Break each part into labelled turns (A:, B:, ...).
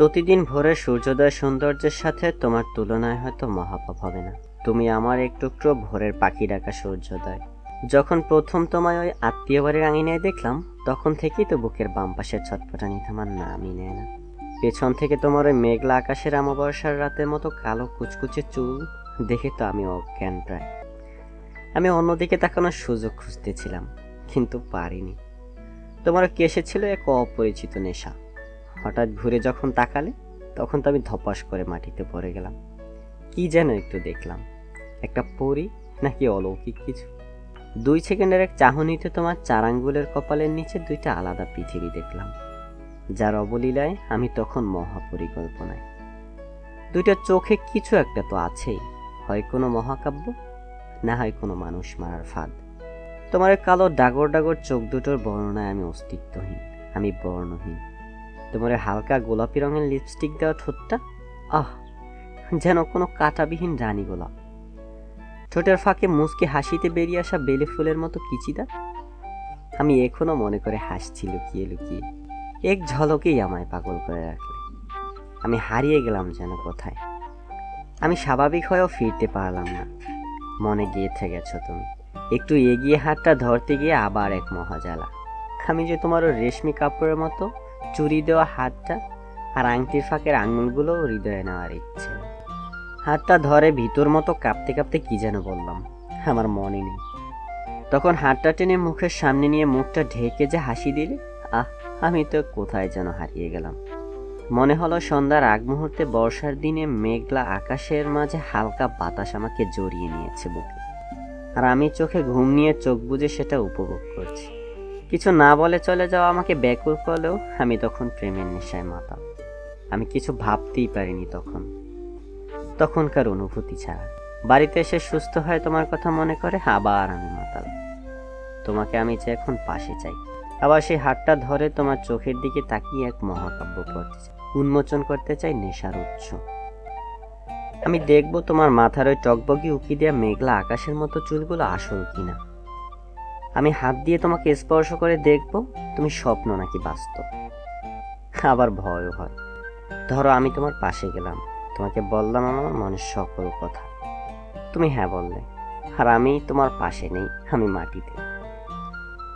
A: প্রতিদিন ভোরের সূর্যোদয় সৌন্দর্যের সাথে তোমার তুলনায় হয়তো মহাপাপ হবে না। তুমি আমার এক টুকরো ভোরের পাখি ডাকা সূর্যোদয়। যখন প্রথম তোমায় ওই আত্মীয় বাড়ির আঙিনায় দেখলাম, তখন থেকেই তো বুকের বাম পাশের ছটপটানি তোমার নামই নেয় না। পেছন থেকে তোমার ওই মেঘলা আকাশের আমাবর্ষার রাতের মতো কালো কুচকুচে চুল দেখে তো আমি অজ্ঞান প্রায়। আমি অন্যদিকে তাকানোর সুযোগ খুঁজতেছিলাম, কিন্তু পারিনি। তোমার কেসে ছিল এক অপরিচিত নেশা? হঠাৎ ঘুরে যখন তাকালে, তখন তো আমি ধপাস করে মাটিতে পড়ে গেলাম। কি যেন একটু দেখলাম। একটা পরি নাকি অলৌকিক কিছু? দুই সেকেন্ডের এক চাহনিতে তোমার চার আঙ্গুলের কপালের নিচে দুইটা আলাদা পৃথিবী দেখলাম। যার অবলীলায় আমি তখন মহাপরিকল্পনায়। দুইটা চোখে কিছু একটা তো আছেই। হয় কোনো মহাকাব্য, না হয় কোনো মানুষ মারার ফাঁদ। তোমার কালো ডাগর ডাগর চোখ দুটোর বর্ণনায় আমি অস্তিত্বহীন, আমি বর্ণহীন। তোমার হালকা গোলাপি রঙের লিপস্টিক দেওয়া ঠোঁটটা? আহ, যেন কোনো কাঁটাবিহীন রানী গোলাপ। ঠোঁটের ফাঁকে মুচকে হাসিতে বেরিয়ে আসা বেলে ফুলের মতো কিচিদা আমি এখনও মনে করে হাসছি লুকিয়ে লুকিয়ে। এক ঝলকেই আমায় পাগল করে রাখলে। আমি হারিয়ে গেলাম যেন কোথায়। আমি স্বাভাবিক হয়েও ফিরতে পারলাম না। মনে গেঁথে গেছো তুমি। একটু এগিয়ে হাতটা ধরতে গিয়ে আবার এক মহাজালা। আমি যে তোমার ওই রেশমি কাপড়ের মতো চুরি দেওয়া হাতটা আর আংটির ফাঁকের আঙুলগুলো হৃদয়ে নেওয়ার ইচ্ছে। হাতটা ধরে ভিতর মতো কাঁপতে কাঁপতে কি যেন বললাম, আমার মনে নেই। তখন হাতটা টেনে মুখের সামনে নিয়ে মুখটা ঢেকে যে হাসি দিলে, আহ, আমি তো কোথায় যেন হারিয়ে গেলাম। মনে হলো সন্ধ্যার আগ মুহূর্তে বর্ষার দিনে মেঘলা আকাশের মাঝে হালকা বাতাস আমাকে জড়িয়ে নিয়েছে বুকে। আর আমি চোখে ঘুম নিয়ে চোখ বুজে সেটা উপভোগ করছি। কিছু না বলে চলে যাওয়া আমাকে ব্যাকুল করলেও আমি তখন প্রেমের নেশায় মাতাল। আমি কিছু ভাবতেই পারিনি তখন। তখনকার অনুভূতি ছাড়া। বাড়িতে এসে সুস্থ হয়ে তোমার কথা মনে করে আবার আমি মাতাল। তোমাকে আমি যে এখন পাশে চাই। আবার সেই হাতটা ধরে তোমার চোখের দিকে তাকিয়ে এক মহাকাব্য পড়তে চাই। উন্মোচন করতে চাই নেশার উৎস। আমি দেখব তোমার মাথার ওই টকবগি উকি দেওয়া মেঘলা আকাশের মতো চুলগুলো আসল কিনা। আমি হাত দিয়ে তোমাকে স্পর্শ করে দেখব, তুমি স্বপ্ন নাকি বাস্তব? আবার ভয়ও হয়। ধরো আমি তোমার পাশে গেলাম, তোমাকে বললাম আমার মনের সকল কথা। তুমি হ্যাঁ বললে, আর আমি তোমার পাশে নেই, আমি মাটিতে।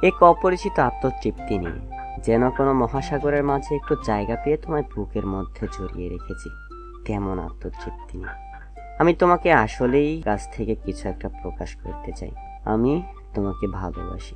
A: এক অপরিচিত আত্মতৃপ্তি নিয়ে, যেন কোনো মহাসাগরের মাঝে একটু জায়গা পেয়ে তোমায় বুকের মধ্যে জড়িয়ে রেখেছি তেমন আত্মতৃপ্তি নিয়ে। আমি তোমাকে আসলেই কাছ থেকে কিছু একটা প্রকাশ করতে চাই। আমি তোমাকে ভালোবাসি।